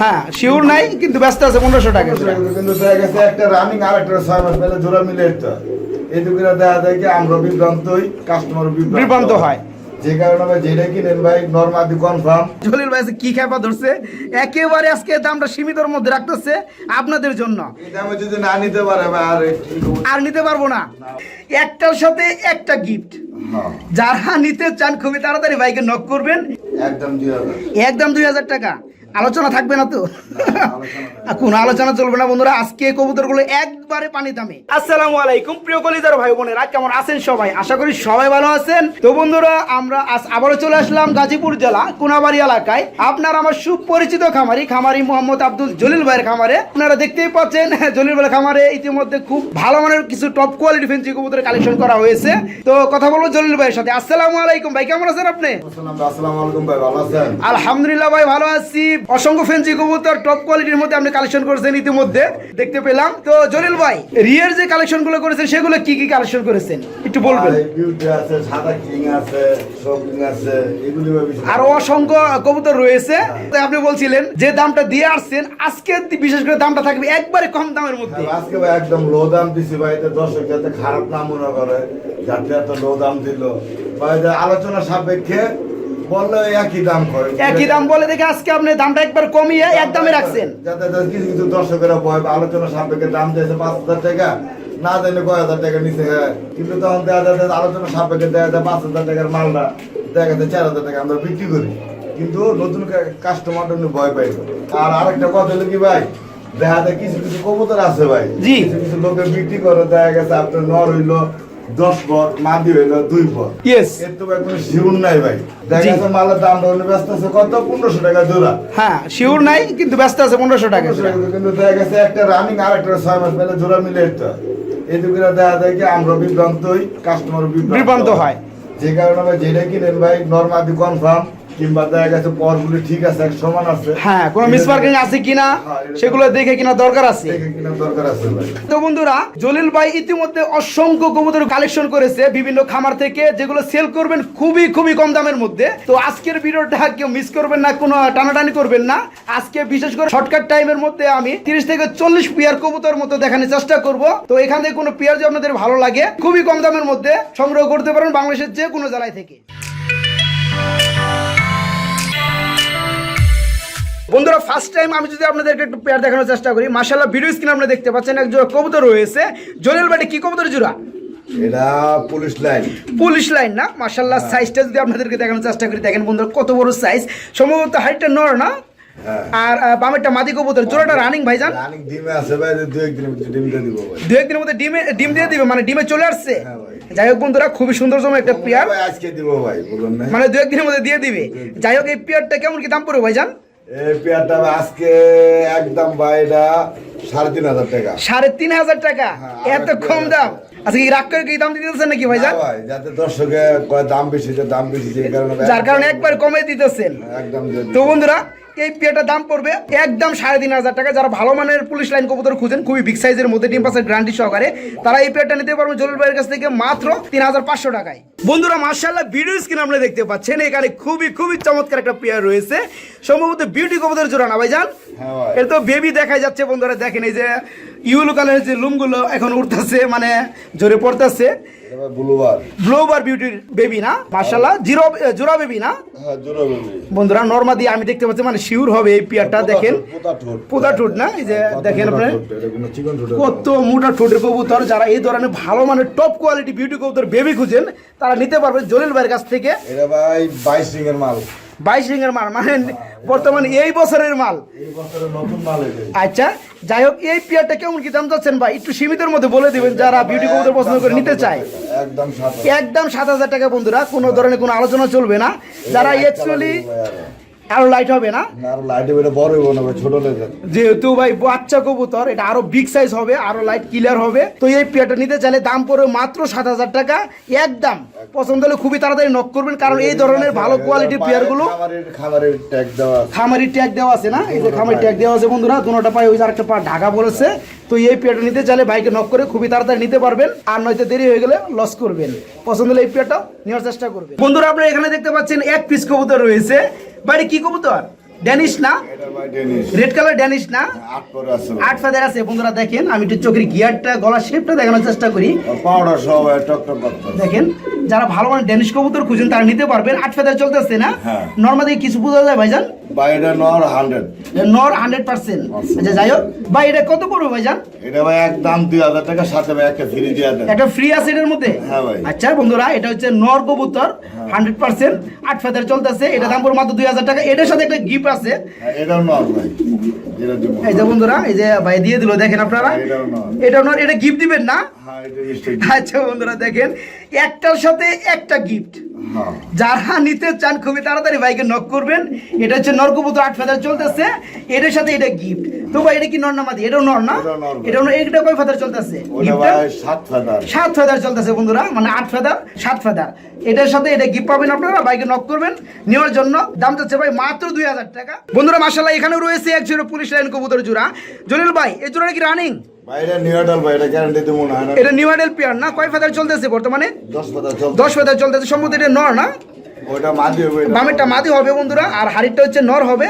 হ্যাঁ শিওর নাই কিন্তু ব্যস্ত আছে পনেরোশো টাকা কিন্তু দেখা গেছে একটা রানিং আর একটা ছয় মাস পেলে জোড়া মিলে যেত দেখা যায় কি আমরা বিভ্রান্ত হই কাস্টমার বিভ্রান্ত হয়। যে কারণে ভাই যেটা কিনেন ভাই নর্মাদি কনফার্ম জলিল ভাই কি খেপা ধরছে? একেবারে আজকে দামটা সীমিতর মধ্যে রাখতেছে আপনাদের জন্য। দামে যদি না নিতে পারে আর আর নিতে পারব না। একটার সাথে একটা গিফট হ্যাঁ, যারা নিতে চান খুবই তাড়াতাড়ি ভাইকে নক করবেন। একদম একদম দুই হাজার টাকা। আলোচনা থাকবে না তো? কোনো আলোচনা চলবে না বন্ধুরা আজকে কবুতরগুলো একবারে পানি দামে। আসসালামু আলাইকুম প্রিয় কলিজার ভাই বোনেরা কেমন আছেন সবাই? আশা করি সবাই ভালো আছেন। তো বন্ধুরা আমরা আজ আবারও চলে আসলাম গাজীপুর জেলা কোনাবাড়ি এলাকায়। আপনার আমার সুপরিচিত খামারি খামারি মোহাম্মদ আব্দুল জলিল ভাইয়ের খামারে। আপনারা দেখতেই পাচ্ছেন জলিল ভাইয়ের খামারে ইতিমধ্যে খুব ভালো মানের কিছু টপ কোয়ালিটি ফেন্সি কবুতরের কালেকশন করা হয়েছে। তো কথা বলব জলিল ভাইয়ের সাথে। আসসালামু আলাইকুম ভাই কেমন আছেন আপনি? আসসালামু আলাইকুম ভাই ভালো আছেন? আলহামদুলিল্লাহ ভাই ভালো আছি। অসংখ্য ফেন্সি কবুতর টপ কোয়ালিটির মধ্যে আপনি কালেকশন করেছেন ইতিমধ্যে। দেখতে পেলাম। তো জলিল ভাই রিয়ের যে কালেকশনগুলো করেছেন সেগুলো কি কি কালেকশন করেছেন? একটু বলবেন। আছে সাদা কিং আছে আছে এগুলি ভাই আরও অসংখ্য কবুতর রয়েছে। আপনি বলছিলেন যে দামটা দিয়ে আসছেন আজকে বিশেষ করে দামটা থাকবে একবারে কম দামের মধ্যে। হ্যাঁ, আজকে ভাই একদম লো দাম দিছি ভাই দর্শক যাতে খারাপ না মনে করে যাতে এত লো দাম দিল। ভাই আলোচনা সাপেক্ষে বললে একই দাম করে। একই দাম বলে দেখে আজকে আপনি দামটা একবার কমিয়ে এক দামে রাখছেন। যাতে কিছু কিছু দর্শকেরা ভয় আলোচনা সাপেক্ষে দাম দিয়েছে পাঁচ হাজার টাকা না জানলে কয় হাজার টাকা নিচে কিন্তু তখন দেখা যাচ্ছে আলোচনা সাপেক্ষে দেখা যায় পাঁচ হাজার টাকার মালটা দেখা যাচ্ছে চার হাজার টাকা আমরা বিক্রি করি। কিন্তু নতুন কাস্টমার জন্য ভয় পাই আর আরেকটা কথা হলো কি ভাই দেখা যায় কিছু কিছু কবুতর আছে ভাই। কিছু কিছু লোকে বিক্রি করে দেখা গেছে আপনার নর হইল দশ মাদি হইল দুই বর ইয়েস এর তো কোনো শিউর নাই ভাই। দেখা। মালের দাম ব্যস্ত আছে কত? পনেরোশো টাকা জোড়া। হ্যাঁ শিউর নাই কিন্তু ব্যস্ত আছে পনেরোশো টাকা কিন্তু দেখা গেছে একটা রানিং আর একটা ছয় মাস পেলে জোড়া মিলে যেত এইটুকু দেখা যায় কি আমরা বিভ্রান্ত হই কাস্টমার বিভ্রান্ত হয়। যে কারণে ভাই যেটা কিনেন ভাই নর্মাদি কনফার্ম কিংবা দেখা গেছে পরগুলি ঠিক আছে সমান আছে। হ্যাঁ কোনো মিসমার্কিং আছে কিনা হ্যাঁ, সেগুলো দেখে কিনা দরকার আছে। দেখে কিনা দরকার আছে তো বন্ধুরা জলিল ভাই ইতিমধ্যে অসংখ্য কালেকশন করেছে বিভিন্ন খামার থেকে যেগুলো সেল করবেন খুবই খুবই কম দামের মধ্যে। তো আজকের ভিডিওটা কেউ মিস করবেন না কোনো টানাটানি করবেন না। আজকে বিশেষ করে শর্টকাট টাইমের মধ্যে আমি তিরিশ থেকে চল্লিশ পিয়ার কবুতর মতো দেখানোর চেষ্টা করব। তো এখান থেকে কোনো পিয়ার যদি আপনাদের ভালো লাগে খুবই কম দামের মধ্যে সংগ্রহ করতে পারেন বাংলাদেশের যে কোনো জেলায় থেকে। বন্ধুরা ফার্স্ট টাইম আমি যদি আপনাদেরকে একটু পেয়ার দেখানোর চেষ্টা করি মাশাল্লাহ ভিডিও স্ক্রিন আপনারা দেখতে পাচ্ছেন এক জোড়া কবুতর রয়েছে। জলিল বাড়ি কি কবুতর জোড়া? এটা পুলিশ লাইন। পুলিশ লাইন না? মাশাল্লাহ সাইজটা যদি আপনাদেরকে দেখানোর চেষ্টা করি দেখেন বন্ধুরা কত বড় সাইজ সম্ভবত হাইটটা নর না? হ্যাঁ। আর বামেরটা মাদি কবুতর। জোড়াটা রানিং ভাইজান? রানিং ডিমে আছে ভাই দু একদিনের ভিতরে ডিমটা দিব ভাই। দু একদিনের মধ্যে ডিমে ডিম দিয়ে দিবে মানে ডিমে চলে আসছে? হ্যাঁ ভাই। যাই হোক বন্ধুরা খুবই সুন্দর জমে একটা পেয়ার আজকে দিব ভাই বলুন মানে দু একদিনের মধ্যে দিয়ে দিবে। যাই হোক এই পেয়ারটা কেমন কি দাম পড়বে ভাইজান? এই আজকে একদম ভাই সাড়ে তিন হাজার টাকা। সাড়ে তিন হাজার টাকা? হ্যাঁ, এত কম দাম? আচ্ছা কি রাগ করে কি দাম দিতেছেন নাকি ভাই ভাই যাতে দর্শকে দাম বেশি দাম বেশি যার কারণে একবার কমে দিতেছেন। একদম তো বন্ধুরা এই পেয়ারটার দাম পড়বে একদম সাড়ে তিন হাজার টাকা। যারা ভালো মানের পুলিশ লাইন কবুতর খুঁজেন খুবই বিগ সাইজের মধ্যে ডিম পাসের গ্রান্টি সহকারে। তারা এই পেয়ারটা নিতে পারবেন জলিল ভাইয়ের কাছ থেকে মাত্র তিন হাজার পাঁচশো টাকায়। বন্ধুরা মার্শাল্লাহ ভিডিও স্ক্রিন আমরা দেখতে পাচ্ছেন এখানে খুবই খুবই চমৎকার একটা পেয়ার রয়েছে। সম্ভবত বিউটি কবুতর জোড়া না ভাইজান? হ্যাঁ এর তো বেবি দেখা যাচ্ছে বন্ধুরা দেখেন এই যে ইউলো কালারের যে লুমগুলো এখন উঠতেছে মানে জোরে পড়তেছে। বুলুবার বিউটির বেবি না? মার্শাল্লাহ জিরো জোড়া বেবি না? হ্যাঁ বন্ধুরা নর্মা দিয়ে আমি দেখতে পাচ্ছি মানে শিওর হবে এই পিয়ারটা দেখেন। পোতা ঠোঁট না? এই যে দেখেন চিকন ঠোঁটের কত মোটা ঠোঁটের কবুতর যারা এই ধরনের ভালো মানের টপ কোয়ালিটি বিউটি কবুতর বেবি খুঁজেন তারা নিতে পারবে জলিল ভাইয়ের কাছ থেকে। এটা ভাই বাইশ রিং এর মাল। বাইশ রিংয়ের মাল মানে বর্তমানে এই বছরের মাল। আচ্ছা যাই হোক এই পিয়ারটা কেমন কি দাম যাচ্ছেন ভাই? একটু সীমিতের মধ্যে বলে দিবেন যারা বিউটি কবুতর পছন্দ করে নিতে চায়। একদম সাত একদম সাত হাজার টাকা বন্ধুরা কোনো ধরনের কোনো আলোচনা চলবে না। যারা অ্যাকচুয়ালি আরও লাইট হবে না? আর লাইটে বেড়ে বড় হইব না ছোট যেহেতু ভাই বাচ্চা কবুতর এটা আরও বিগ সাইজ হবে আরও লাইট ক্লিয়ার হবে। তো এই পেয়ারটা নিতে চাইলে দাম পড়বে মাত্র সাত হাজার টাকা একদম। পছন্দ হলে খুবই তাড়াতাড়ি নক করবেন কারণ এই ধরনের ভালো কোয়ালিটির পেয়ারগুলো খামারের খামারের ট্যাগ দেওয়া আছে। ট্যাগ দেওয়া আছে না? এই যে খামারি ট্যাগ দেওয়া আছে বন্ধুরা দুটোটা পায়ে ওই আরেকটা পা ঢাকা বলেছে। তো এই পেয়ারটা নিতে চাইলে বাইকে নক করে খুবই তাড়াতাড়ি নিতে পারবেন আর নয়তো দেরি হয়ে গেলে লস করবেন। পছন্দ হলে এই পেয়ারটা নেওয়ার চেষ্টা করবেন। বন্ধুরা আপনারা এখানে দেখতে পাচ্ছেন এক পিস কবুতর রয়েছে। বাড়ি কি কবুতর ড্যানিশ না? রেড কালার ড্যানিশ না? আট ফেদার আছে বন্ধুরা দেখেন আমি একটু চোখের গিয়ারটা গলার শেপটা দেখানোর চেষ্টা করি। পাউডার টকটক দেখেন যারা ভালো মানে ড্যানিশ কবুতর খুঁজেন তারা নিতে পারবেন। আট ফেদার চলতেছে না? হ্যাঁ। নর্মালি কিছু বোঝা যায় ভাইজান? ভাই এটা নর হান্ড্রেড নর হান্ড্রেড পার্সেন্ট আচ্ছা। যাই হোক। ভাই এটা কত পড়বে ভাইজান? এটা ভাই একদম দুই হাজার টাকা সাথে ভাই একটা ফ্রি দিয়ে দেন। একটা ফ্রি আছে এটার মধ্যে? হ্যাঁ ভাই। আচ্ছা বন্ধুরা এটা হচ্ছে নর কবুতর হান্ড্রেড পার্সেন্ট আট ফেদার চলতেছে। এটা দাম পড়বে মাত্র দুই হাজার টাকা। এটার সাথে একটা গিফট আছে। হ্যাঁ, এটাও নর ভাই এই যে বন্ধুরা এই যে ভাই দিয়ে দিল দেখেন আপনারা? হ্যাঁ, এটা নর। এটা গিফট দিবেন না? হ্যাঁ আচ্ছা বন্ধুরা দেখেন একটার সাথে একটা গিফট যারা নিতে চান খুবই তাড়াতাড়ি ভাইকে নক করবেন। এটা হচ্ছে আট ফেদার চলতেছে। এটার সাথে এটা গিফট তো ভাই এটা কি নর না মাদি? এটাও নর না। এটা এটা কয় ফেদার চলতেছে? সাত ফেদার। চলতেছে বন্ধুরা মানে আট ফেদার সাত ফেদার। এটার সাথে এটা গিফট পাবেন আপনারা বাইকে নক করবেন। নেওয়ার জন্য দাম যাচ্ছে ভাই মাত্র দুই হাজার টাকা। বন্ধুরা মাসাল্লাহ এখানেও রয়েছে এক জোড়া পুলিশ লাইন কবুতর জোড়া। জলিল ভাই এই জোড়া কি রানিং এটা নিউ আইডেল পেয়ার না কয় ফেদার চলতেছে বর্তমানে? দশ ফেদার চল দশ ফেদার চলতেছে সম্ভবত এটা নর না? বামেরটা মাদি হবে বন্ধুরা, আর হাড়িটা হচ্ছে নর হবে।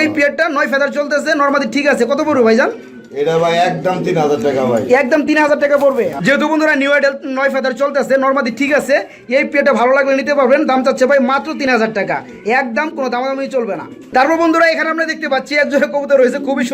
এই পেয়ারটা নয় ফেদার চলতেছে, নর মাদি ঠিক আছে। কত পড়বে ভাইজান? এটা ভাই একদম টাকা ভাই। একদম তিন হাজার টাকা পড়বে। যেহেতু বন্ধুরা নিউ আইডেল নয় ফেদার চলতেছে নর্মাদি ঠিক আছে এই পেয়ারটা ভালো লাগলে নিতে পারবেন দাম চাচ্ছে ভাই মাত্র তিন হাজার টাকা। একদম কোনো দামাদামি চলবে না। তারপর বন্ধুরা এখানে আমরা দেখতে পাচ্ছি কবুতর রয়েছে খুবই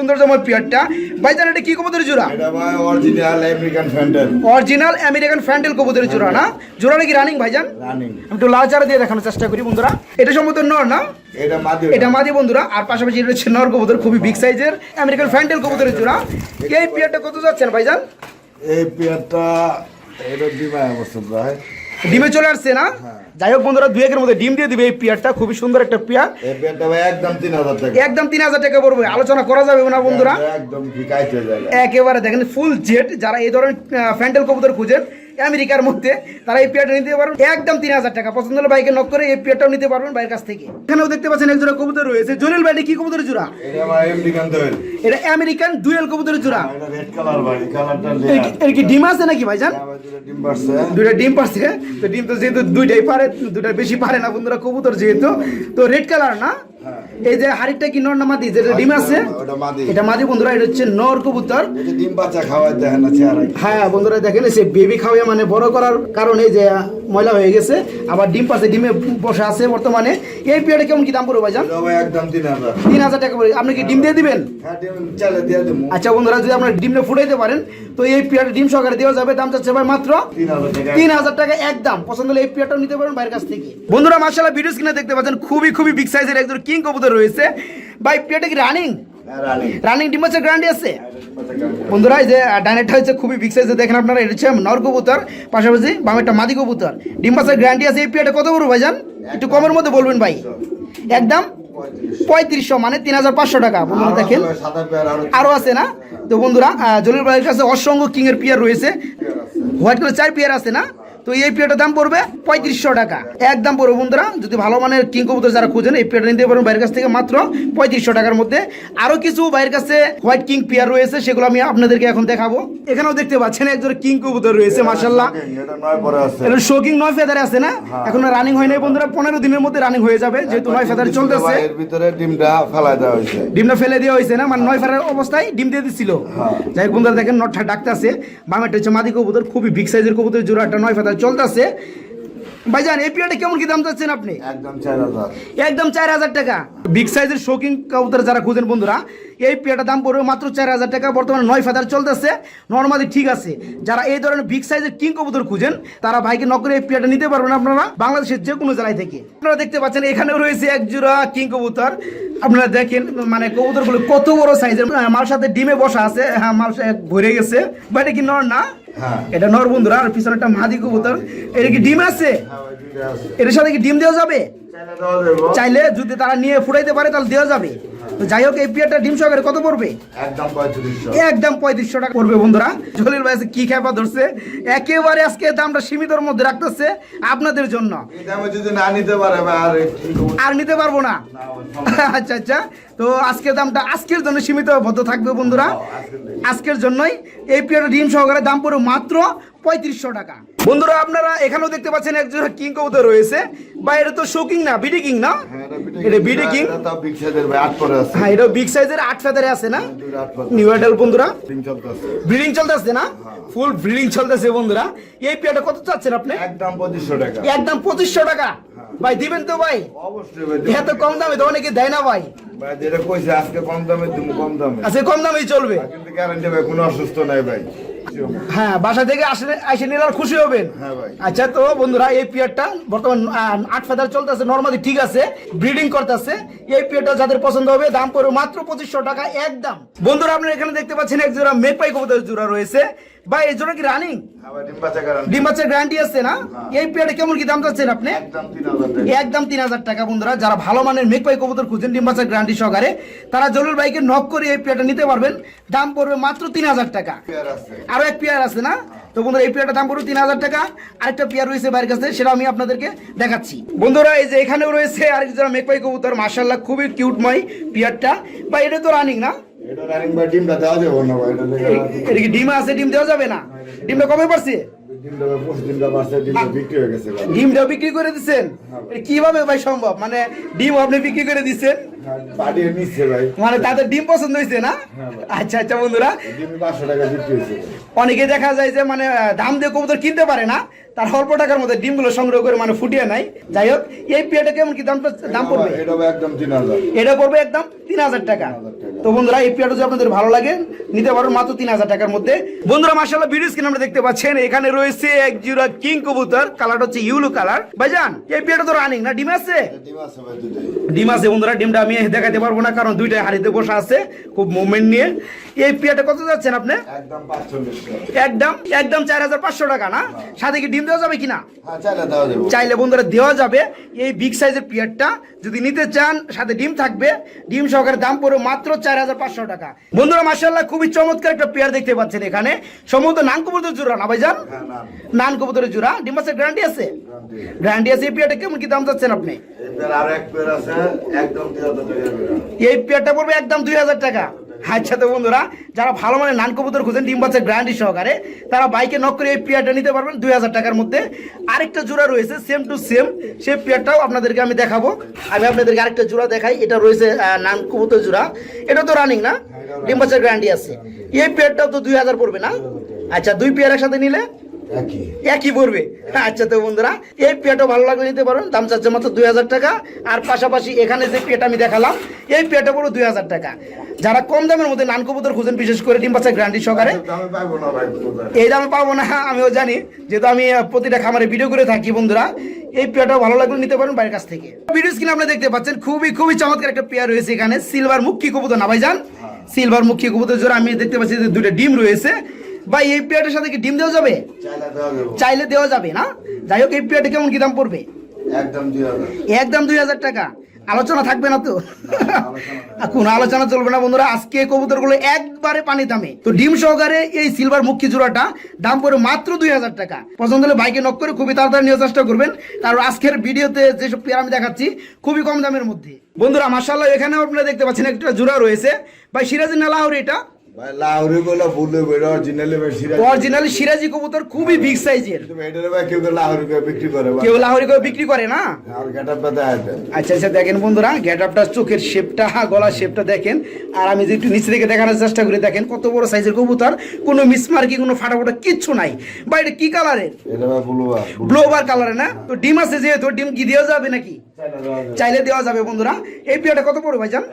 এটা কি কবুতর জোড়া? এটা ভাই original American fantail original American fantail কবুতরের জোড়া না? জোড়াটা কি রানিং ভাইজান রানিং আমি একটু দিয়ে দেখানোর চেষ্টা করি বন্ধুরা। এটা সম্ভবত নর না? এটা মাঝি এটা মাদি বন্ধুরা আর পাশাপাশি নর কবুতর খুবই বিগ সাইজের আমেরিকান ফ্যান্ডেল কবুতরের জোড়া। এই পেয়ারটা কত যাচ্ছেন ভাইজান? এই পেয়ারটা এটা ডিমায় ডিমে চলে আসছে না? যাই হোক বন্ধুরা দুই একের মধ্যে ডিম দিয়ে দিবে এই পিয়ারটা। খুবই সুন্দর একটা পিয়ার। এই পেয়ারটা ভাই একদম তিন হাজার টাকা। একদম তিন হাজার টাকা পড়বে। আলোচনা করা যাবে না বন্ধুরা। একদম একেবারে দেখেন ফুল জেট যারা এই ধরনের ফ্যান্ডেল কবুতর খুঁজেন আমেরিকার মধ্যে তারা এই পেয়ারটা নিতে পারবেন। একদম তিন হাজার টাকা। পছন্দ হলে বাইকে নক করে এই পেয়ারটাও নিতে পারবেন বাইরের কাছ থেকে। এখানেও দেখতে পাচ্ছেন এক জোড়া কবুতর রয়েছে। জলিল ভাই কি কবুতরের জোড়া? এটা আমেরিকান ডুয়েল কবুতরের জোড়া। এর কি- ডিম আছে নাকি ভাইজান? দুইটা ডিম পারছে। তো ডিম তো যেহেতু দুইটাই পারে দুইটা বেশি পারে না বন্ধুরা কবুতর যেহেতু। তো রেড কালার না? এই যে হাড়িটা কি নর না মাদি? যেটা ডিম আছে? এটা মাদি বন্ধুরা এটা হচ্ছে নর কবুতর। ডিম বাচ্চা খাওয়াই দেখেন হ্যাঁ বন্ধুরা দেখেন সে বেবি খাওয়া মানে বড় করার কারণে যে ময়লা হয়ে গেছে। আবার ডিম পাশে ডিমে বসে আছে বর্তমানে। এই কেমন কি দাম পড়বে ভাইজান? একদম তিন হাজার। তিন হাজার টাকা পড়বে। আপনি কি ডিম দিয়ে দিবেন? হ্যাঁ আচ্ছা বন্ধুরা যদি আপনার ডিমটা ফুটাইতে পারেন তো এই পিরিয়ডে ডিম সহকারে দেওয়া যাবে। দাম চাচ্ছে ভাই মাত্র তিন হাজার টাকা। তিন হাজার টাকা একদম। পছন্দ হলে এই পেয়ারটাও নিতে পারেন বাইরের কাছ থেকে। বন্ধুরা মার্শাল্লাহ ভিডিও স্ক্রিনে দেখতে পাচ্ছেন খুবই খুবই বিগ সাইজের একজন কিং কবুতর রয়েছে। ভাই পেয়ারটা কি রানিং রানিং ডিম আছে গ্যারান্টি আছে? বন্ধুরা এই যে ডাইনেটটা হচ্ছে খুবই বিগ সাইজের দেখেন আপনারা এটা হচ্ছে নর কবুতর পাশাপাশি বামেরটা মাদি কবুতর। ডিম পাশের গ্যারান্টি আছে। এই পেয়ারটা কত বড় ভাইজান? একটু কমের মধ্যে বলবেন ভাই। একদম? পঁয়ত্রিশশো। মানে তিন হাজার পাঁচশো টাকা। বন্ধুরা দেখেন। আরও আরও আছে না? তো বন্ধুরা জলিল ভাইয়ের কাছে অসংখ্য কিং এর পিয়ার রয়েছে। হোয়াইট কালার চার পেয়ার আছে না? তো এই পেয়ারটার দাম পড়বে পঁয়ত্রিশশো টাকা। একদম পড়বে বন্ধুরা যদি ভালো মানের কিং কবুতর যারা খুঁজেন এই পেয়ারটা নিতে পারেন বাইরের কাছ থেকে মাত্র পঁয়ত্রিশশো টাকার মধ্যে। আরও কিছু বাইরের কাছে হোয়াইট কিং পেয়ার রয়েছে সেগুলো আমি আপনাদেরকে এখন দেখাবো। এখানেও দেখতে পাচ্ছেন একজন কিং কবুতর রয়েছে মাসাল্লাহ এটা শোকিং নয় ফেদারে আছে না? এখন রানিং হয় নাই বন্ধুরা পনেরো দিনের মধ্যে রানিং হয়ে যাবে যেহেতু নয় ফেদারে চলতেছে। ভিতরে ডিমটা ফেলাই দেওয়া হয়েছে। ডিমটা ফেলে দেওয়া হয়েছে না মানে নয় ফেরার অবস্থায় ডিম দিয়ে দিচ্ছিল যাই বন্ধুরা দেখেন নটটা ডাকতেছে। বামেরটা হচ্ছে মাদি কবুতর খুবই বিগ সাইজের কবুতর জোড়াটা নয় ফেদার চলতেছে। ভাইজান এই পিরিয়ডে কেমন কি দাম চাচ্ছেন আপনি? একদম চার হাজার। একদম চার হাজার টাকা। বিগ সাইজের শোকিং কবুতর যারা খুঁজেন বন্ধুরা এই পেয়ারটার দাম পড়বে মাত্র চার হাজার টাকা। বর্তমানে নয় ফেদার চলতেছে। নর্মালি ঠিক আছে। যারা এই ধরনের বিগ সাইজের কিং কবুতর খুঁজেন তারা ভাইকে নকরে এই পেয়ারটা নিতে পারবেন আপনারা বাংলাদেশের যে কোনো জেলায় থেকে। আপনারা দেখতে পাচ্ছেন এখানেও রয়েছে এক জোড়া কিং কবুতর। আপনারা দেখেন মানে কবুতরগুলো কত বড় সাইজের মাল সাথে ডিমে বসা আছে। হ্যাঁ মাল ভরে গেছে। বা এটা কি নর না? এটা নর বন্ধুরা আর পিছনে একটা মাদি কবুতর। এটা কি ডিম আছে? হ্যাঁ। এটার সাথে কি ডিম দেওয়া যাবে? চাইলে চাইলে যদি তারা নিয়ে ফুটাইতে পারে তাহলে দেওয়া যাবে। তো যাই হোক এই পিয়ারটা ডিম সহকারে কত পড়বে? একদম পঁয়ত্রিশশো। একদম পঁয়ত্রিশশো টাকা পড়বে বন্ধুরা। জলিল ভাই কি খেপা ধরছে? একেবারে আজকে দামটা সীমিতর মধ্যে রাখতেছে আপনাদের জন্য। যদি না নিতে পারে আর নিতে পারব না? আচ্ছা আচ্ছা। তো আজকের দামটা আজকের জন্য সীমিতবদ্ধ থাকবে বন্ধুরা। আজকের জন্যই এই পিয়ারটা ডিম সহকারে দাম পড়বে মাত্র পঁয়ত্রিশশো টাকা। বন্ধুরা আপনারা এখানেও দেখতে পাচ্ছেন একজন কিং কবুতর রয়েছে। বা এটা তো শোকিং না বিডি কিং না? হ্যাঁ, এটা বিডি কিং হ্যাঁ এটা বিগ সাইজের আট ফেদারে আছে। না? নিউ আইডাল বন্ধুরা? ব্রিডিং চলতেছে। ব্রিডিং চলতেছে না? ফুল ব্রিডিং চলতেছে বন্ধুরা। এই পেয়ারটা কত চাচ্ছেন আপনি? একদম পঁচিশশো টাকা। একদম পঁচিশশো টাকা। ভাই দিবেন তো ভাই? অবশ্যই এত কম দামে তো অনেকে দেয় না ভাই। ভাই যেটা কইছে আজকে কম দামে তুমি কম দামে। আচ্ছা কম দামেই চলবে। কিন্তু গ্যারান্টি ভাই কোনো অসুস্থ নাই ভাই। হ্যাঁ বাসা থেকে আসলে এসে নিলে আর খুশি হবেন। হ্যাঁ আচ্ছা তো বন্ধুরা এই পিয়ারটা বর্তমান আট ফেদার চলতেছে নর্মালি ঠিক আছে ব্রিডিং করতেছে। এই পিয়ারটা যাদের পছন্দ হবে দাম পড়বে মাত্র পঁচিশশো টাকা একদম। বন্ধুরা আপনারা এখানে দেখতে পাচ্ছেন এক জোড়া মেপাই কবুতর জোড়া রয়েছে। বা এই জোড়া কি রানিং হ্যাঁ ডিম বাচ্চার গ্যারান্টি আছে না? এই পিয়ারটা কেমন কি দাম চাচ্ছেন আপনি? একদম তিন হাজার টাকা বন্ধুরা। যারা ভালো মানের মেঘপাই কবুতর খুঁজেন ডিম বাচ্চার গ্যারান্টি সহকারে তারা জলুর বাইকে নক করে এই পেয়ারটা নিতে পারবেন। দাম পড়বে মাত্র তিন হাজার টাকা। আরও এক পেয়ার আছে না? তো বন্ধুরা এই পেয়ারটার দাম পড়বে তিন হাজার টাকা। আরেকটা পেয়ার রয়েছে বাইরের কাছে সেটা আমি আপনাদেরকে দেখাচ্ছি। বন্ধুরা এই যে এখানেও রয়েছে আরেক যারা মেঘপাই কবুতর। মার্শাল্লাহ খুবই কিউটময় পেয়ারটা। বা এটা তো রানিং না? এটা রানিং ভাই ডিমটা দেওয়া যাবে না ভাই এটা দেখে এ- এটা কি ডিম আছে ডিম দেওয়া যাবে না। ডিমটা কমে পড়ছে? ডিমটা বিক্রি হয়ে করে দিচ্ছেন? এটা কীভাবে ভাই সম্ভব? মানে ডিম আপনি বিক্রি করে দিচ্ছেন? মানে তাদের ডিম পছন্দ হয়েছে না? আচ্ছা আচ্ছা বন্ধুরা। অনেকে দেখা যায় যে মানে দাম দিয়ে কবুতর কিনতে পারে না। তার অল্প টাকার মধ্যে ডিমগুলো সংগ্রহ করে মানে ফুটিয়ে নেয়। যাই হোক এই পেয়ারটা কেমন কি দাম দাম পড়বে? এটা ভাই একদম তিন হাজার। এটা পড়বে একদম তিন হাজার টাকা। তো বন্ধুরা এই পেয়ারটা যদি আপনাদের ভালো লাগে নিতে পারবেন মাত্র তিন হাজার টাকার মধ্যে। বন্ধুরা মাসাল্লাহ ভিডিও স্ক্রিন আমরা দেখতে পাচ্ছেন। এখানে রয়েছে এক জোড়া কিং কবুতর। কালারটা হচ্ছে ইউলো কালার ভাইজান এই পেয়ারটা তো রানিং না? ডিম আছে? ডিম আছে ভাই ডিম আছে বন্ধুরা ডিমটা আমি দেখাতে পারব না কারণ দুইটা হাড়িতে বসা আছে খুব মুভমেন্ট নিয়ে। এই পেয়ারটা কত যাচ্ছেন আপনি? একদম একদম চার হাজার পাঁচশো টাকা না? সাথে কি ডিম দেওয়া যাবে কিনা? হ্যাঁ চাইলে বন্ধুরা দেওয়া যাবে। এই বিগ সাইজের পিয়ারটা যদি নিতে চান সাথে ডিম থাকবে। ডিম সহকারে দাম পড়বে মাত্র চার হাজার পাঁচশো টাকা। বন্ধুরা মার্শাল্লাহ খুবই চমৎকার একটা পেয়ার দেখতে পাচ্ছেন এখানে। সম্ভবত নান কবুতর জোড়া না ভাইজান? হ্যাঁ নান। কবুতরের জোড়া। ডিম মাসের গ্যারান্টি আছে? আছে এই পেয়ারটা কেমন কি দাম চাচ্ছেন আপনি। এই পেয়ারটা পড়বে একদম দুই হাজার টাকা। আচ্ছা তো বন্ধুরা যারা ভালো মানে নান কবুতর খুঁজেন ডিম বাচ্চার গ্যারান্টি সহকারে তারা বাইকে নক করে এই পেয়ারটা নিতে পারবেন দুই হাজার টাকার মধ্যে। আরেকটা জোড়া রয়েছে সেম টু সেম সেই পেয়ারটাও আপনাদেরকে আমি দেখাবো। আমি আপনাদেরকে আরেকটা জোড়া দেখাই এটা রয়েছে নান কবুতর জোড়া। এটা তো রানিং না ডিম বাচ্চার গ্যারান্টি আছে। এই পেয়ারটাও তো দুই হাজার পড়বে না। আচ্ছা দুই পেয়ার একসাথে নিলে একই। পড়বে। আচ্ছা তো বন্ধুরা এই পেয়ারটা ভালো লাগলে নিতে পারেন দাম চাচ্ছে মাত্র দুই হাজার টাকা। আর পাশাপাশি এখানে যে পেয়ারটা আমি দেখালাম এই পড়ো দুই হাজার টাকা। যারা কম দামের মধ্যে নান কবুতর খুঁজেন বিশেষ করে ডিম গ্যারান্টি সহকারে এই দামে পাবো না আমিও জানি। যেহেতু আমি প্রতিটা খামারে ভিডিও করে থাকি বন্ধুরা এই পেয়ারটা ভালো লাগলে নিতে পারেন বাইরের কাছ থেকে। ভিডিও স্ক্রিন আপনি দেখতে পাচ্ছেন খুবই খুবই চমৎকার একটা পেয়ার রয়েছে এখানে। সিলভার মুখী কবুতর না ভাইজান? সিলভার মুখী কবুতর জোড়া আমি দেখতে পাচ্ছি যে দুটো ডিম রয়েছে। ভাই এই পেয়ারটার সাথে কি ডিম দেওয়া যাবে? চাইলে দেওয়া যাবে। না? যাই হোক এই পেয়ারটা কেমন কি দাম পড়বে? একদম দুই হাজার। টাকা। আলোচনা থাকবে না তো? কোনো আলোচনা চলবে না বন্ধুরা। আজকে কবুতরগুলো একবারে পানি দামে। তো ডিম সহকারে এই সিলভার মুখী জোড়াটা দাম পড়ে মাত্র দুই হাজার টাকা। পছন্দ হলে বাইকে নক করে খুবই তাড়াতাড়ি নেওয়ার চেষ্টা করবেন। কারণ আজকের ভিডিওতে যেসব পেয়ার আমি দেখাচ্ছি খুবই কম দামের মধ্যে। বন্ধুরা মাসাল্লাহ এখানেও আপনারা দেখতে পাচ্ছেন একটা জোড়া রয়েছে। ভাই সিরাজি না লাহোরি এটা। ভাই লাউরি বলে ভুলে বেরো অরিজিনালি ভাই সিরাজ। অরিজিনাল সিরাজি কবুতর খুবই বিগ সাইজের তুমি এটারে ভাই কেউ কেউ লাউরি করে বিক্রি করে ভাই। কেউ লাহোরি করে বিক্রি করে না? আর গেটা পেতে আচ্ছা আচ্ছা দেখেন বন্ধুরা চোখের শেপটা গলার শেপটা দেখেন। আর আমি যে একটু নিচে থেকে দেখানোর চেষ্টা করি দেখেন কত বড় সাইজের কবুতর। কোনো মিসমার্কি কোনো ফাটাফাটা কিচ্ছু নাই। বা এটা কি কালারের এটা ভাই ব্লোবার কালারে না? তো ডিম আছে যেহেতু ডিম কি দেওয়া যাবে নাকি? চাইলে দেওয়া যাবে। বন্ধুরা। এই পিয়াটা কত পড়বে ভাইজান?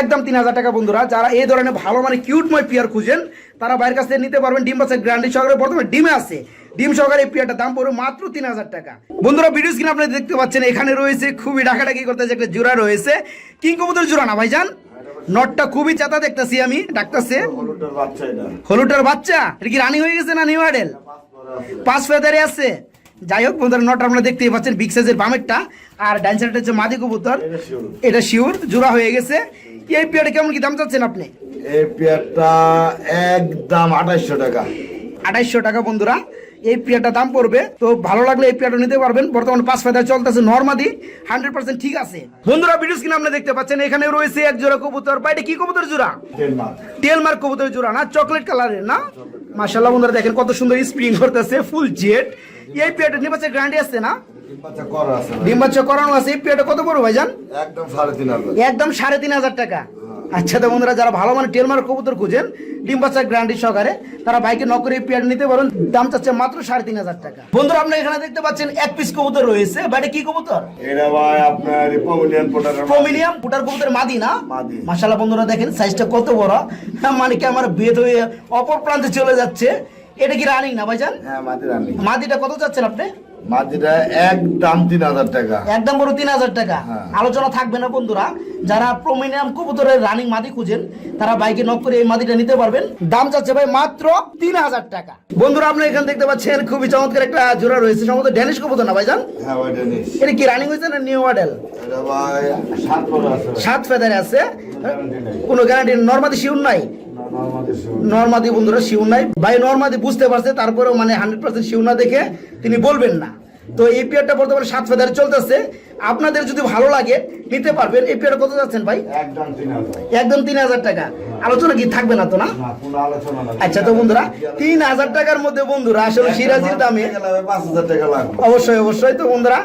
একদম তিন হাজার। টাকা বন্ধুরা। যারা এই ধরনের ভালো মানে কিউটময় পিয়ার খুঁজেন তারা বাইরের কাছ থেকে নিতে পারবেন। ডিম বাচ্চা গ্রান্ডি সহকারে। বর্তমানে ডিমে আছে। ডিম সহকারে এই পিয়ারটার দাম পড়বে মাত্র তিন হাজার টাকা। বন্ধুরা ভিডিও স্ক্রিন আপনারা দেখতে পাচ্ছেন এখানে রয়েছে খুবই ডাকাডাকি করতেছে একটা জোড়া রয়েছে। কিং কবুতর জোড়া না ভাইজান? নটটা খুবই চাতা দেখতেছি আমি ডাকতেছে। হলুদের বাচ্চা এটা। হলুটার বাচ্চা? এটা কি রানি হয়ে গেছে না নিউ আডেল পাঁচ ফেদারে আছে। যাই হোক বন্ধুরা নটা আপনারা দেখতেই পাচ্ছেন বিগ সাইজের বামেরটা আর ডান সাইডটা হচ্ছে মাদি কবুতর। এটা শিওর জোড়া হয়ে গেছে। এই পেয়ারটা কেমন কি দাম চাচ্ছেন আপনি? এই পেয়ারটা একদম আঠাইশশো টাকা। আঠাইশশো টাকা বন্ধুরা। এই পেয়ারটা দাম পড়বে। তো ভালো লাগলে এই পেয়ারটা নিতে পারবেন। বর্তমানে পাঁচ ফেদার চলতেছে নর্মাদি হান্ড্রেড পার্সেন্ট ঠিক আছে। বন্ধুরা ভিডিও স্ক্রিন আপনি দেখতে পাচ্ছেন এখানে রয়েছে এক জোড়া কবুতর। বা এটা কি কবুতর জোড়া? ডেনমার্ক টেল মার্ক কবুতর জোড়া না? চকলেট কালারের না? মাশাল্লাহ বন্ধুরা দেখেন কত সুন্দর স্প্রিং করতেছে ফুল জেট এই পেয়ারটা নিবাচে গ্যারান্টি আছে না? বাচ্চা করা আছে ভাই। ডিম বাচ্চা করানো আছে। এই পেয়ারটা কত বড় ভাইজান? একদম সাড়ে তিন হাজার। একদম সাড়ে তিন হাজার টাকা। আচ্ছা তো বন্ধুরা যারা ভালো মানে টেলমার কবুতর খুঁজেন ডিম বাচ্চা গ্যারান্টি সহকারে তারা বাইকে নকরে পেয়ার নিতে পারেন। দাম চাচ্ছে মাত্র সাড়ে তিন হাজার টাকা। বন্ধুরা আপনি এখানে দেখতে পাচ্ছেন এক পিস কবুতর রয়েছে। বাইরে কি কবুতর? এটা ভাই আপনার পমিলিয়ান পুটার কবুতর মাদি। না? মাদি। বন্ধুরা দেখেন সাইজটা কত বড়। মানে কি আমার বেদ হয়ে অপর প্রান্তে চলে যাচ্ছে। এটা কি রানিং না ভাইজান? হ্যাঁ মাদি রানি মাদিটা কত চাচ্ছেন আপনি? মাদিটা একদম তিন হাজার টাকা। একদম বড় তিন হাজার টাকা। হ্যাঁ। আলোচনা থাকবে না বন্ধুরা। যারা প্রমিনিয়াম কবুতরের রানিং মাদি খুঁজেন তারা বাইকে নক করে এই মাদিটা নিতে পারবেন। দাম যাচ্ছে ভাই মাত্র তিন হাজার টাকা। বন্ধুরা আপনি এখানে দেখতে পাচ্ছেন খুবই চমৎকার একটা জোড়া রয়েছে। সম্ভবত ড্যানিশ কবুতর না ভাইজান? হ্যাঁ ওই ডেনিস এটা কি রানিং হয়েছে না নিউ মডেল ভাই সাত ফেদারে আছে। কোনো গ্যারান্টি নর্মাদি শিউর নাই। নর্মাদি বন্ধুরা শিউর নাই। ভাই নর্মাদি বুঝতে পারছে তারপরেও মানে হান্ড্রেড পার্সেন্ট শিউর না দেখে তিনি বলবেন না। তো এই পেয়ারটা বর্তমানে সাত ফেদারে চলতেছে। আপনাদের যদি ভালো লাগে নিতে পারবেন। এই পেয়ারটা কত যাচ্ছেন ভাই? একদম তিন হাজার টাকা। আলোচনা কি থাকবে না তো না? আচ্ছা তো বন্ধুরা তিন হাজার টাকার মধ্যে বন্ধুরা আসলে সিরাজির দামে পাঁচ হাজার টাকা লাগবে। অবশ্যই অবশ্যই। তো বন্ধুরা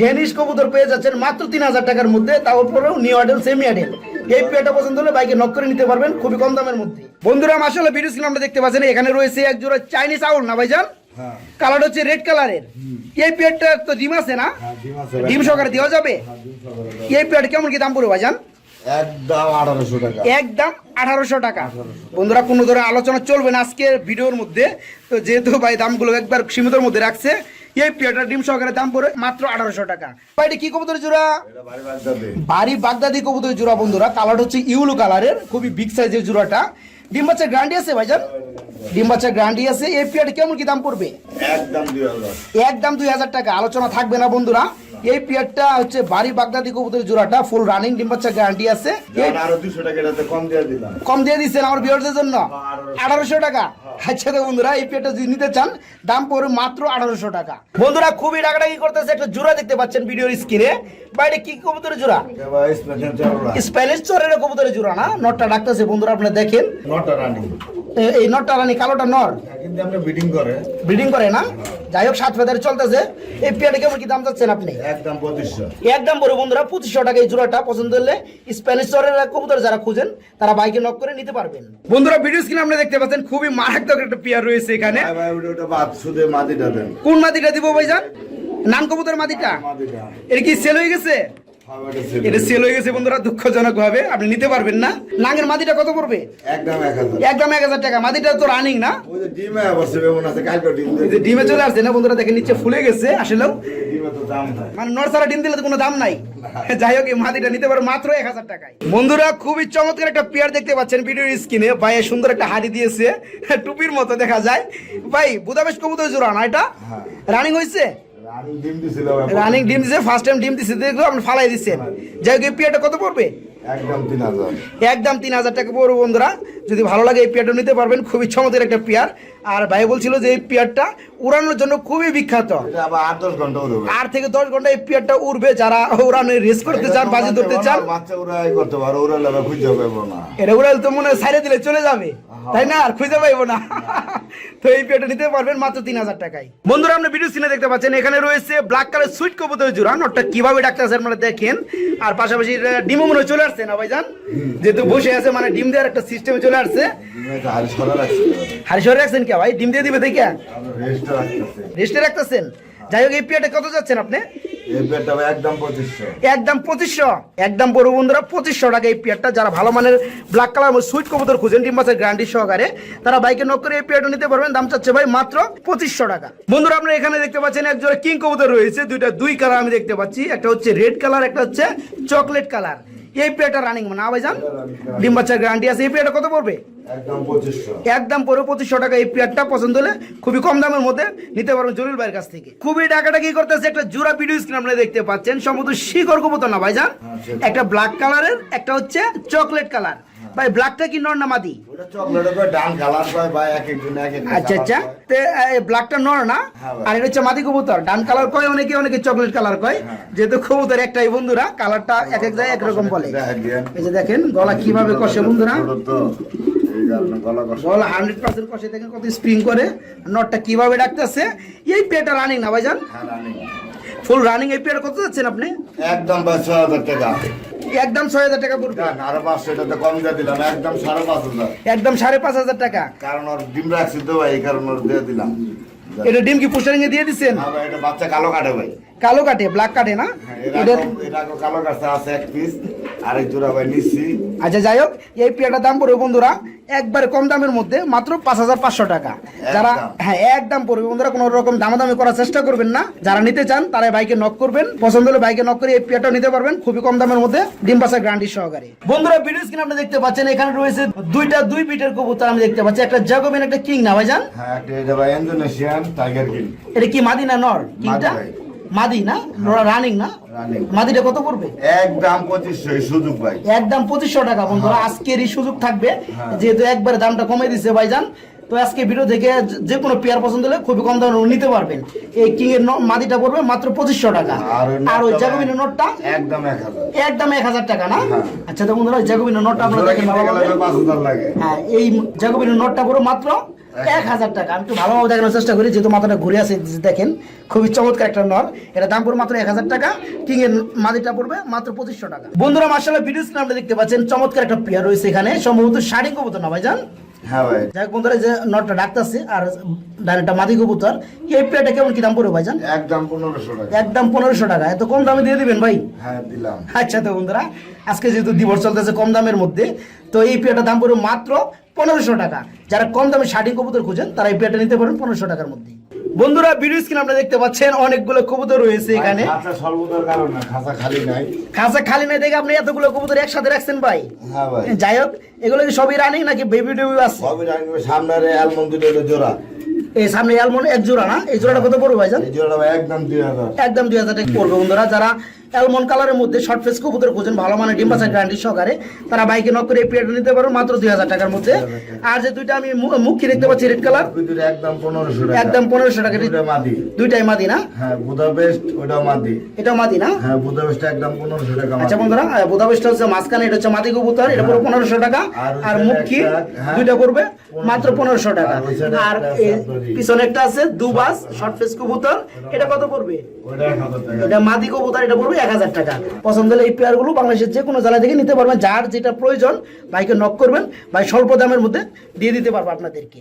ডেনিশ কবুতর পেয়ে যাচ্ছেন মাত্র তিন হাজার টাকার মধ্যে তারপরেও নিউ আডেল সেমি আডেল এই পেটা পছন্দ হলে বাইকে নক করে নিতে পারবেন খুবই কম দামের মধ্যে। বন্ধুরা আসলে ভিডিও স্ক্রিন আমরা দেখতে পাচ্ছেন এখানে রয়েছে এক জোড়া চাইনিজ আউল না ভাইজান? হ্যাঁ। কালার হচ্ছে রেড কালারের এই পেটটা তো ডিম আছে না? হ্যাঁ, ডিম আছে ডিম সহকারে দেওয়া যাবে? এই পেট কেমন কি দাম পড়বে ভাইজান? একদম আঠারোশো টাকা। বন্ধুরা কোনো ধরনের আলোচনা চলবে না আজকের ভিডিওর মধ্যে। তো যেহেতু ভাই দামগুলো একবার সীমিতর মধ্যে রাখছে এই পেয়ারটার ডিম সহকারে দাম পড়ে মাত্র আঠারোশো টাকা। এটা কি কবুতর জোড়া? বাড়ি বাগদাদি কবুতর জোড়া বন্ধুরা কালার হচ্ছে ইউলো কালারের খুবই বিগ সাইজের জোড়াটা। ডিম বাচ্চার গ্যারান্টি আছে ভাইজান? ডিম বাচ্চার গ্যারান্টি আছে। এই পেয়ারটা কেমন কি দাম পড়বে? একদম দুই হাজার। টাকা। আলোচনা থাকবে না বন্ধুরা। এই পেয়ারটা হচ্ছে বাড়ি বাগদাদি কবুতর জোড়াটা ফুল রানিং ডিম গ্যারান্টি আছে। আরও দুশো টাকা কম দিয়ে দিলাম। কম দিয়ে দিচ্ছেন আমার বিয়ারদের জন্য? আঠারোশো। টাকা? আচ্ছা তো বন্ধুরা এই পেটটা যদি নিতে চান দাম পড়বে মাত্র আঠারোশো টাকা। বন্ধুরা খুবই ডাকাডাকি করতেছে একটা জোড়া দেখতে পাচ্ছেন ভিডিওর স্ক্রিনে বাইরে কি কবুতরের জোড়া? স্প্যানিশ চরের কবুতরের জোড়া না? নটটা ডাকতেছে বন্ধুরা আপনারা দেখেন। নটা রানি। এই নটটা রানি কালোটা নর। কিন্তু করে। ব্রিডিং করে না? যাই হোক সাত ফেদারে চলতেছে। এই পেয়ারটা কেমন কি দাম চাচ্ছেন আপনি? একদম পঁচিশশো। একদম বড় বন্ধুরা পঁচিশশো টাকা এই জোড়াটা। পছন্দ হলে স্প্যানিশ চরের কবুতর যারা খুঁজেন তারা বাইকে নক করে নিতে পারবেন। বন্ধুরা ভিডিও স্ক্রিনে আপনি দেখতে পাচ্ছেন খুবই মারাত্মক একটা পেয়ার রয়েছে এখানে। কোন মাদিটা দিব ভাইজান? নান কবুতর মাদিটা? মাদিটা। এটা কি সেল হয়ে গেছে? হ্যাঁ। এটা সেল হয়ে গেছে। বন্ধুরা দুঃখজনক ভাবে। আপনি নিতে পারবেন না। নাঙ্গের মাদিটা কত পড়বে? একদম এক হাজার। টাকা। মাদিটা তো রানিং না? ডিমে চলে আসছে না বন্ধুরা দেখে নিচে ফুলে গেছে আসলেও। মানে নরসারা ডিম দিলে তো কোনো দাম নাই। যাই হোক এই মাটিটা নিতে পারো মাত্র এক হাজার টাকায়। বন্ধুরা খুবই চমৎকার একটা পেয়ার দেখতে পাচ্ছেন ভিডিওর স্ক্রিনে ভাই সুন্দর একটা হাড়ি দিয়েছে। টুপির মতো দেখা যায়। ভাই বুদাবেশ কবুতর জোড়া না এটা? হ্যাঁ। রানিং হয়েছে? রানি ডিম দিছিল রানিং ডিম দিছে ফার্স্ট টাইম ডিম দিছে দেখো আপনি ফালাই দিচ্ছেন যাই হোক পিয়াটা কত পড়বে? একদম তিন হাজার। টাকা পড়বে বন্ধুরা। যদি ভালো লাগে এই পেয়ারটা নিতে পারবেন খুবই চমৎকার একটা পেয়ার। আর ভাই বলছিল যে এই পেয়ারটা উড়ানোর জন্য খুবই বিখ্যাত। আট আট থেকে দশ ঘণ্টা এই পেয়ারটা উড়বে যারা উড়ানো রেস করতে চান বাজি ধরতে চান এটা উড়াল তো মনে হয় সাইডে দিলে চলে যাবে। তাই না? আর খুঁজে পাইবো না। তো এই পেয়ারটা নিতে পারবেন মাত্র তিন হাজার টাকায়। বন্ধুরা আপনি ভিডিও সিনে দেখতে পাচ্ছেন এখানে রয়েছে ব্ল্যাক কালার সুইট কবুতর জোড়া নটটা কীভাবে ডাক্তার আছে আপনারা দেখেন। আর পাশাপাশি ডিমো মনে চলে আসছে। না ভাইজান? যেহেতু বসে আছে মানে ডিম দেওয়ার একটা সিস্টেমে চলে আসছে। ডিমে তো হারিস করা রাখছি হারিশরে রাখছেন কে ভাই? ডিম দিয়ে দিবে দেখে। রেস্টে রাখতেছেন? যাই হোক, এই পেয়ারটা কত যাচ্ছেন আপনি? একদম পঁচিশশো। একদম বন্ধুরা, পঁচিশশো টাকা এই যারা ভালো ব্ল্যাক কালার সুইট খুঁজেন, ডিম সহকারে, তারা বাইকে নক করে এই নিতে পারবেন। দাম চাচ্ছে ভাই মাত্র পঁচিশশো টাকা। বন্ধুরা, আপনারা এখানে দেখতে পাচ্ছেন এক কিং কবুতর রয়েছে। দুইটা দুই কালার আমি দেখতে পাচ্ছি। একটা হচ্ছে রেড কালার একটা হচ্ছে চকলেট কালার এই পেয়ারটা রানিং না ভাইজান ডিম বাচ্চার গ্যারান্টি আছে। এই পেয়ারটা কত পড়বে? একদম পরে পঁচিশশো টাকা। এই পেয়ারটা পছন্দ হলে খুবই কম দামের মধ্যে নিতে পারবেন জরুর ভাইয়ের কাছ থেকে। খুবই টাকাটা কি করতেছে একটা জোড়া ভিডিও স্ক্রিন আপনারা দেখতে পাচ্ছেন। সম্ভবত শিকড় কবুতর না ভাইজান? হ্যাঁ, একটা ব্ল্যাক কালারের একটা হচ্ছে চকলেট কালার ভাই ব্ল্যাকটা কি নর না মাদি? আচ্ছা আচ্ছা। ব্ল্যাকটা নর না? হ্যাঁ আর এটা হচ্ছে মাদি কবুতর। ডান কালার কয় অনেকে অনেকে চকলেট কালার কয়। হ্যাঁ। যেহেতু কবুতর একটাই বন্ধুরা কালারটা এক এক জায়গায় একরকম বলে। এই যে দেখেন গলা কীভাবে কষে বন্ধুরা? গলা হান্ড্রেড পার্সেন্ট কষে দেখেন কত স্প্রিং করে। নটটা কীভাবে ডাকতেছে? এই পেটা রানিং না ভাইজান? হ্যাঁ, ফুল রানিং এই পেটা কত যাচ্ছেন আপনি? একদম ছয় হাজার টাকা। একদম ছয় হাজার টাকা পড়বে। আরও পাঁচশো এটাতে কম দিয়ে দিলাম একদম সাড়ে পাঁচ হাজার। একদম সাড়ে পাঁচ হাজার টাকা। কারণ ওর ডিম রাখছি তো ভাই এই কারণে ওর দিয়ে দিলাম। এটা ডিম কি পোস্টারিং এ দিয়ে দিচ্ছেন? এটা বাচ্চা কালো কাটে ভাই। কালো কাটে ব্ল্যাক কাটে না? হ্যাঁ, এটা কালো কাছে আছে এক পিস আরেক জোড়া ভাই নিচ্ছি আচ্ছা যাই হোক এই পেয়ারটার দাম পড়বে বন্ধুরা একবারে কম দামের মধ্যে মাত্র পাঁচ হাজার পাঁচশো টাকা। যারা। হ্যাঁ একদম পড়বে বন্ধুরা কোনো রকম দামাদামি করার চেষ্টা করবেন না। যারা নিতে চান তারা বাইকে নক করবেন। পছন্দ হলে বাইকে নক করে এই পেয়ারটাও নিতে পারবেন। খুবই কম দামের মধ্যে ডিম পাশা গ্যারান্টি সহকারে। বন্ধুরা ভিডিও স্ক্রিন আপনি দেখতে পাচ্ছেন এখানে রয়েছে দুইটা দুই পিটের কবুতর আমি দেখতে পাচ্ছি। একটা জাগোবিন একটা কিং না ভাইজান? হ্যাঁ এটা ভাই ইন্দোনেশিয়ান টাইগার কিং এটা কি মাদিনা নর? কিংটা। মাদি না? রানিং না? মাদিটা কত পড়বে? একদম পঁচিশশো সুযোগ ভাই। একদম পঁচিশশো টাকা বন্ধুরা। আজকের এই সুযোগ থাকবে হ্যাঁ। যেহেতু একবারে দামটা কমে দিচ্ছে ভাইজান তো আজকে ভিডিও থেকে যে- কোনো পেয়ার পছন্দ হলে খুবই কম দামে নিতে পারবেন। এই কিং এর মাদিটা পড়বে মাত্র পঁচিশশো টাকা। আর ওই জাগোবিনের নোটটা একদম একদম এক হাজার টাকা না? হ্যাঁ। আচ্ছা তো বন্ধুরা জাগোবিনের নোটটা আপনারা দেখেন হ্যাঁ এই জাগোবিনের নোটটা পুরো মাত্র এক হাজার টাকা। আমি একটু ভালোভাবে দেখানোর চেষ্টা করি, যেহেতু মাথাটা ঘুরে আছে, দেখেন, খুবই চমৎকার একটা নর এটা দাম পড়বে মাত্র এক হাজার টাকা কিং এর মাদিটা পড়বে মাত্র পঁচিশশো টাকা। বন্ধুরা মার্শাল্লাহ ভিডিও স্ক্রিন দেখতে পাচ্ছেন, চমৎকার একটা পেয়ার রয়েছে এখানে। সম্ভবত শাড়ি কবুতর না ভাই ভাইজান? হ্যাঁ ভাই। যাই বন্ধুরা যে নটটা ডাকতেছে আর ডাইরেক্টটা মাদি কবুতর। এই পেয়ারটা কেমন কি দাম পড়বে ভাইজান? একদম পনেরোশো টাকা। একদম পনেরোশো টাকা। এত কম দামে দিয়ে দিবেন ভাই? হ্যাঁ দিলাম। আচ্ছা তো বন্ধুরা আজকে যেহেতু দিবস চলতেছে কম দামের মধ্যে তো এই দাম পড়বে মাত্র পনেরোশো টাকা। যারা কম দামে শাড়ি কবুতর খুঁজেন তারা এই পেয়ারটা নিতে পারেন পনেরোশো টাকার মধ্যে বন্ধুরা ভিডিও স্ক্রিন আপনারা দেখতে পাচ্ছেন অনেকগুলো কবুতর রয়েছে এখানে। খাঁচা সর্বদার কারণ খাঁচা খালি নাই। খাঁচা খালি নাই দেখে আপনি এতগুলো কবুতর একসাথে রাখছেন ভাই? হ্যাঁ ভাই। যাই হোক এগুলো কি সবই রানিং নাকি বেবি টেবি আছে? সবই সামনে অ্যালমন্ড দুটো জোড়া। এই সামনে অ্যালমন্ড এক জোড়া না? এই জোড়াটা কত পড়বে ভাইজান? এই জোড়াটা ভাই একদম দুই হাজার। একদম দুই হাজার টাকা পড়বে বন্ধুরা যারা অ্যালমন্ড কালারের মধ্যে শর্ট ফেস কবুতর খুঁজেন ভালো মানে ডিম গ্যারান্টি সহকারে। তারা বাইকে নক করে এই পেয়ারটা নিতে পারো মাত্র দুই হাজার টাকার মধ্যে। আর যে দুইটা আমি মুখী দেখতে পাচ্ছি রেড কালার একদম পনেরোশো একদম পনেরোশো টাকা। মাদি। দুইটাই মাদি না? হ্যাঁ ওটাও মাদি। এটাও মাদি না? হ্যাঁ একদম পনেরোশো টাকা আচ্ছা বন্ধুরা হচ্ছে মাঝখানে এটা হচ্ছে মাদি কবুতর এটা পুরো পনেরোশো টাকা। আর মুখী হ্যাঁ, দুইটা পড়বে মাত্র পনেরোশো টাকা। আর। পিছনে একটা আছে দুবাস শর্ট ফেস কবুতর। এটা কত পড়বে? এটা মাদি কবুতর এটা পড়বে এক হাজার টাকা। পছন্দ হলে এই পেয়ারগুলো বাংলাদেশের যে কোনো জেলা থেকে নিতে পারবেন। যার যেটা প্রয়োজন, ভাইকে নক করবেন। ভাই স্বল্প দামের মধ্যে দিয়ে দিতে পারব আপনাদেরকে।